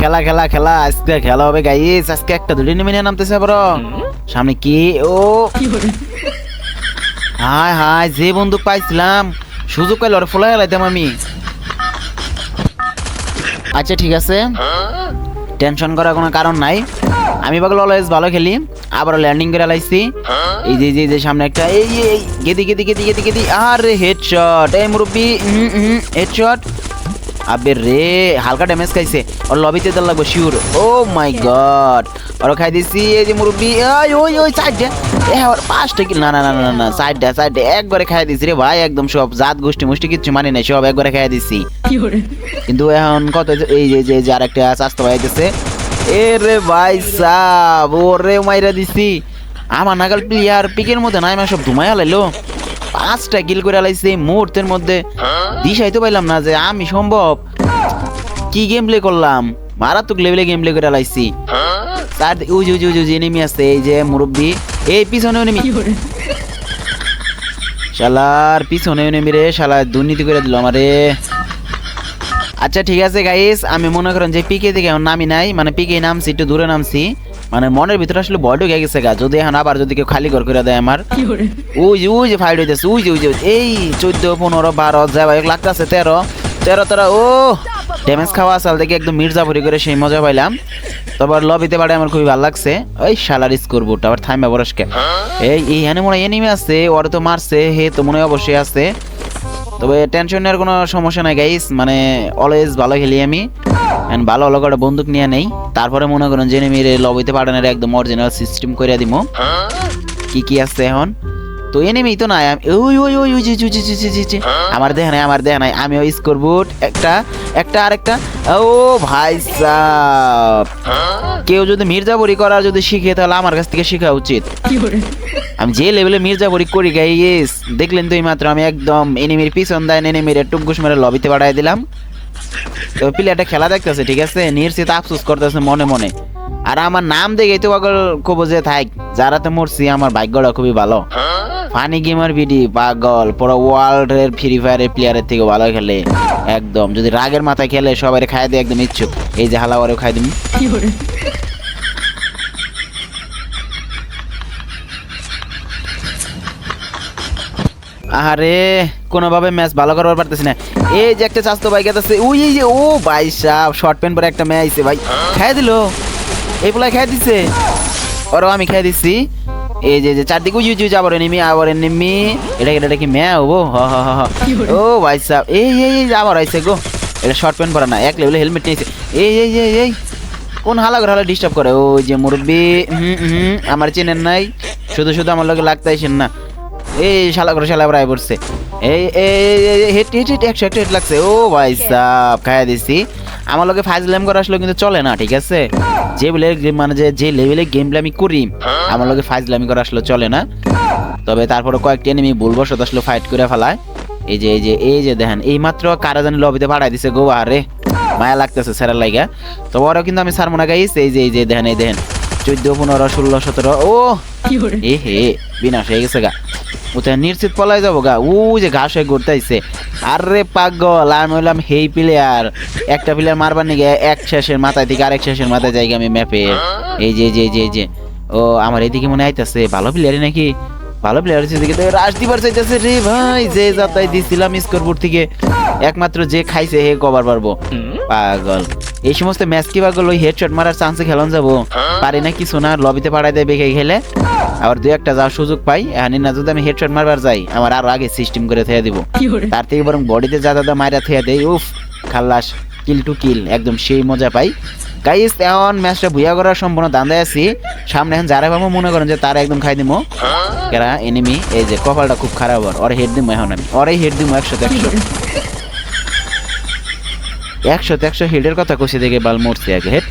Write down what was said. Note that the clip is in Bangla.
খেলা খেলা খেলা। আজকে খেলা হবে গাইস আজকে একটা দুটি নেমে নিয়ে নামতেছে বড়। সামনে কি? ও। হাই হাই যে বন্দুক পাইছিলাম সুযোগ পাইলে ওরা ফোলা হেলাইতাম আমি। আচ্ছা ঠিক আছে। টেনশন করার কোনো কারণ নাই। আমি বাগল অলওয়েজ ভালো খেলি। আবার ল্যান্ডিং করে লাইছি। এই যে যে যে সামনে একটা এই এই, এই গেদি গেদি গেদি গেদি গেদি। আরে হেডশট এই মুরব্বি হেডশট আবে রে হালকা ড্যামেজ খাইছে। ওর লবিতে দল লাগবে শিওর ও মাই গড ওর খাই দিছি এই যে মুরব্বি ওই ওই ওই সাইডে এ ওর পাঁচটা কি না না না না না সাইডে সাইডে একবারে খাই দিছি রে ভাই একদম সব জাত গোষ্ঠী মুষ্টি কিচ্ছু মানি নাই সব একবারে খাই দিছি। কিন্তু এখন কত এই যে যে যে আরেকটা স্বাস্থ্য ভাই গেছে এ রে ভাই সাব ওরে মাইরা দিছি। আমার নাগাল প্লেয়ার পিকের মধ্যে নাই সব ধুমাই লাইলো পাঁচটা কিল করে লাইছে এই মুহূর্তের মধ্যে। দিশাই তো পাইলাম না যে আমি সম্ভব। কি গেম প্লে করলাম? মারাত্মক লেভেলে গেম প্লে করে লাইছি। তার উজ উজ উজ উজ এনিমি আছে এই যে মুরব্বি। এই পিছনে এনিমি শালার পিছনে এনিমি রে শালা দুর্নীতি করে দিল আমারে। আচ্ছা ঠিক আছে গাইস আমি মনে করেন যে পিকে থেকে নামি নাই মানে পিকে নামছি একটু দূরে নামছি। মানে মনের ভিতরে আসলে ভয় ঢুকে গেছে গা। যদি এখন আবার যদি কেউ খালি ঘর করে দেয় আমার। ওই যে ওই যে ফাইট হইতেছে ওই যে ওই যে এই চোদ্দ পনেরো বারো যা ভাই লাগতেছে তেরো। তেরো তেরো ও! ড্যামেজ খাওয়া সাল থেকে একদম মির্জাপুরি করে সেই মজা পাইলাম। তারপর লবিতে বাড়ে আমার খুবই ভালো লাগছে। ওই শালার স্কোর বোর্ড আবার থাইমা বরসকে। এই এইখানে মনে হয় এনিমি আছে ওরা তো মারছে হে তো মনে হয় অবশ্যই আছে। তবে টেনশনের কোনো সমস্যা নাই গাইস মানে অলওয়েজ ভালো খেলি আমি। And ভালো ভালো করে বন্দুক নিয়ে নেই। তারপরে মনে করেন যে এনিমির লবিতে পাঠানোর একদম অরিজিনাল সিস্টেম করে দিব কি কি আছে এখন? তো এনিমি তো নাই। ওই ওই ওই ওই। আমার দেহ নাই, আমার দেহ নাই। আমি ওই স্কোর বুট একটা একটা, আরেকটা। ও ভাই কেউ যদি মির্জাপুরি করার যদি শিখে, তাহলে আমার কাছ থেকে শেখা উচিত। আমি যে লেভেলে মির্জাপুরি করি গাইস দেখলেন তো এই মাত্র আমি একদম এনিমির পিছন দেয় এনিমির টুকুস মেরে লবিতে বাড়াই দিলাম। তো প্লেয়ারটা খেলা দেখতেছে, ঠিক আছে? নির্সিত আফসোস করতেছে মনে মনে। আর আমার নাম দেখে তো খুব যে, থাক, যারা তো মরছি, আমার ভাগ্যটা খুবই ভালো। ফানি গেমার বিডি পাগল, পুরো ওয়ার্ল্ড এর ফ্রি ফায়ারের প্লেয়ারের থেকে ভালো খেলে। একদম, যদি রাগের মাথায় খেলে, সবাই খাই দিয়ে, একদম ইচ্ছুক। এই যে হালাওয়ারেও খাই দিন আরে কোনোভাবে ম্যাচ ভালো করবার পারতেছি না। এই যে একটা চাস্তো ভাই আছে ওই এই যে ও ভাই সাহ শর্ট প্যান্ট পরে একটা মেয়ে আইছে ভাই। খাই দিল। এই পোলা খাই দিছে। ওরও আমি খাই দিচ্ছি এই যে যে চারদিকে উজু উজু আবার এনিমি আবার এনিমি এটা এটা কি মেয়া হব হ হ হ। ও ভাই সাহ এই এই এই আবার আইছে গো। এটা শর্ট প্যান্ট পরা না এক লেভেলে হেলমেট নিয়েছে এই এই এই এই কোন হালা করে হালা ডিস্টার্ব করে? ও যে মুরব্বি হুম হুম আমার চেনেন নাই। শুধু শুধু আমার লোকে লাগতাইছেন না। এই শালা করে শালা প্রায় পড়ছে। এই হেট হেট একশো একটা হেট লাগছে। ও ভাই সাপ খাইয়া দিছি। আমার লোকে ফাইজলাম করা আসলে কিন্তু চলে না ঠিক আছে? যে বলে মানে যে যে লেভেলে গেম প্লে আমি করি আমার লোকে ফাইজলামি করা আসলে চলে না। তবে তারপরে কয়েকটি এনিমি ভুলবশত আসলে ফাইট করে ফেলায়। এই যে এই যে এই যে দেখেন এই মাত্র কারা জানি লবিতে পাঠাই দিছে গো আরে মায়া লাগতেছে স্যারের লাইগা। তো ওরাও কিন্তু আমি সার মনে গাইস এই যে এই যে দেখেন এই দেখেন চোদ্দ পনেরো ষোলো সতেরো ও! এ হে বিনাশ হয়ে গেছে গা। ওটা নিশ্চিত পলাই যাব গা। ও যে ঘাস হয়ে ঘুরতে আইছে আরে পাগল, আমি হইলাম হেই প্লেয়ার একটা প্লেয়ার মারবার নিগে এক শেষের মাথায় থেকে আরেক শেষের মাথায় জায়গা আমি ম্যাপে এই যে যে যে যে। ও, আমার এদিকে মনে আইতাছে, ভালো প্লেয়ারই নাকি? ভালো প্লেয়ার হচ্ছে দিকে রাশ দিবার চাইতেছে। রে ভাই, যে যাতাই দিছিলাম স্কোরবোর্ড থেকে, একমাত্র যে খাইছে হে কভার পারব। পাগল। এই সমস্ত ম্যাচ কি পাগল ওই হেডশট মারার চান্সে খেলন যাব। পারি না কিছু না লবিতে পাঠাই দেয় বেঁকে খেলে আবার দুই একটা যাওয়ার সুযোগ পাই। হানি না যদি আমি হেডশট মারবার যাই আমার আরও আগে সিস্টেম করে থেয়ে দিব। তার থেকে বরং বডিতে যা দাদা মাইরা থেয়ে দেয় উফ খাল্লাস কিল টু কিল একদম সেই মজা পাই। গাইস এখন ম্যাচটা ভুয়া করার সম্পূর্ণ দান্দায় আছি। সামনে এখন যারা ভাবো মনে করেন যে তারা একদম খাই দিমো। কেরা এনিমি এই যে কপালটা খুব খারাপ ওর। ওরে হেড দিমো এখন আমি। ওরে হেড দিমো একশো একশো একশো একশো হেডের কথা কষে দেখে বাল মরছে আগে হেড